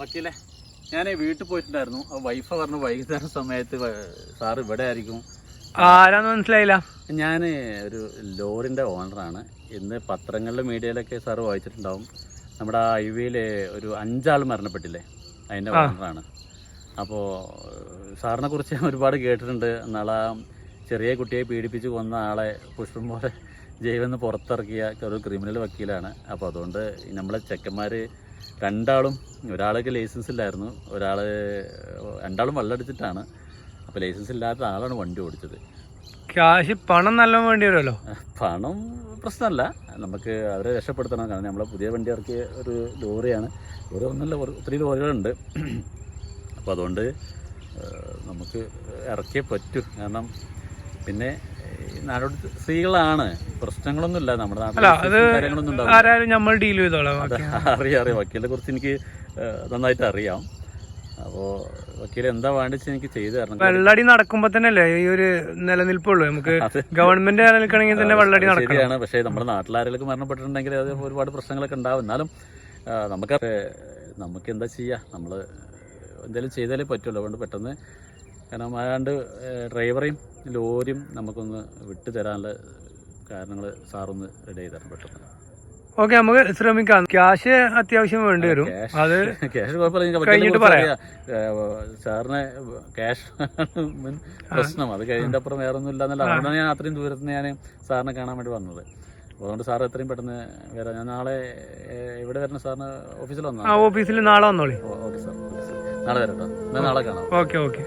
വക്കീലെ ഞാൻ വീട്ടിൽ പോയിട്ടുണ്ടായിരുന്നു. ആ വൈഫ് പറഞ്ഞു വൈകുന്നേരം സമയത്ത് സാർ ഇവിടെ ആയിരിക്കും. ആരാന്ന് മനസ്സിലായില്ല. ഞാൻ ഒരു ലോറിന്റെ ഓണറാണ് ഇന്ന് പത്രങ്ങളിലും മീഡിയയിലൊക്കെ സാർ വായിച്ചിട്ടുണ്ടാവും. നമ്മുടെ ആ ഹൈവേയിൽ ഒരു അഞ്ചാൾ മരണപ്പെട്ടില്ലേ? അതിന്റെ. ഓണറാണ് അപ്പോൾ സാറിനെ കുറിച്ച് ഞാൻ ഒരുപാട് കേട്ടിട്ടുണ്ട്. നാളെ ചെറിയ കുട്ടിയെ പീഡിപ്പിച്ച് കൊന്ന ആളെ പുഷ്പം പോലെ ജൈവെന്ന് പുറത്തിറക്കിയ ഒരു ക്രിമിനൽ വക്കീലാണ്. അപ്പോൾ അതുകൊണ്ട് നമ്മളെ ചെക്കന്മാർ രണ്ടാളും ഒരാൾക്ക് ലൈസൻസ് ഇല്ലായിരുന്നു ഒരാൾ രണ്ടാളും വെള്ളമടിച്ചിട്ടാണ് അപ്പോൾ ലൈസൻസ് ഇല്ലാത്ത ആളാണ് വണ്ടി ഓടിച്ചത്. ക്യാഷ് പണം നല്ല വേണ്ടി വരുമല്ലോ? പണം പ്രശ്നമല്ല. നമുക്ക് അവരെ രക്ഷപ്പെടുത്തണം. കാരണം നമ്മളെ പുതിയ വണ്ടി ഇറക്കിയ ഒരു ലോറിയാണ്. ലോറി ഒന്നല്ല ഒരു- ഒത്തിരി ലോറികളുണ്ട്. അപ്പോൾ അതുകൊണ്ട് നമുക്ക് ഇറക്കിയേ പറ്റൂ. കാരണം പിന്നെ നാടോടി സ്ത്രീകളാണ്. പ്രശ്നങ്ങളൊന്നുമില്ല. നമ്മുടെ നാട്ടിൽ ആരായാലും നമ്മൾ ഡീൽ ചെയ്തോളാം. അറിയാം അറിയാം. വക്കീലിനെ കുറിച്ച് എനിക്ക് നന്നായിട്ട് അറിയാം. അപ്പോ വക്കീൽ എന്താ വേണ്ടിച്ച് എനിക്ക് ചെയ്തു തരണം. വെള്ളടി നടക്കുമ്പോ തന്നെ അല്ലേ ഈ ഒരു നിലനിൽപ്പുള്ളൂ. നമുക്ക് ഗവൺമെന്റ് നിലനിൽക്കണമെങ്കിൽ തന്നെ വെള്ളടി ശരിയാണ്. പക്ഷേ നമ്മുടെ നാട്ടിലാരെങ്കിലും മരണപ്പെട്ടിട്ടുണ്ടെങ്കിൽ അത് ഒരുപാട് പ്രശ്നങ്ങളൊക്കെ ഉണ്ടാവും. എന്നാലും നമുക്ക് നമുക്ക് എന്താ ചെയ്യാ? നമ്മൾ എന്തെങ്കിലും ചെയ്താലേ പറ്റുള്ളൂ. അതുകൊണ്ട് പെട്ടെന്ന് കാരണം അതാണ്ട് ഡ്രൈവറെയും ലോറിയും നമുക്കൊന്ന് വിട്ടു തരാനുള്ള കാരണങ്ങൾ സാറൊന്ന് റെഡി ചെയ്ത് തരണം പെട്ടെന്ന്. ഓക്കെ നമുക്ക് ശ്രമിക്കാം. ക്യാഷ് അത്യാവശ്യം വേണ്ടി വരും. അത് ക്യാഷ് കഴിഞ്ഞിട്ട് പറയാം. സാറിന് ക്യാഷ് പ്രശ്നം. അത് കഴിഞ്ഞിട്ട് അപ്പുറം വേറെ ഒന്നും ഇല്ലാന്നല്ല അതുകൊണ്ടാണ് ഞാൻ അത്രയും ദൂരത്ത് ഞാൻ സാറിനെ കാണാൻ വേണ്ടി വന്നത്. അതുകൊണ്ട് സാർ എത്രയും പെട്ടെന്ന് വരാം. ഞാൻ നാളെ ഇവിടെ വരുന്ന സാറിന്? ഓഫീസിൽ ആ വന്നാൽ ഓഫീസിൽ നാളെ വന്നോളി. Okay sir. നാളെ വരട്ടോ കേട്ടോ. നാളെ കാണാം. Okay okay.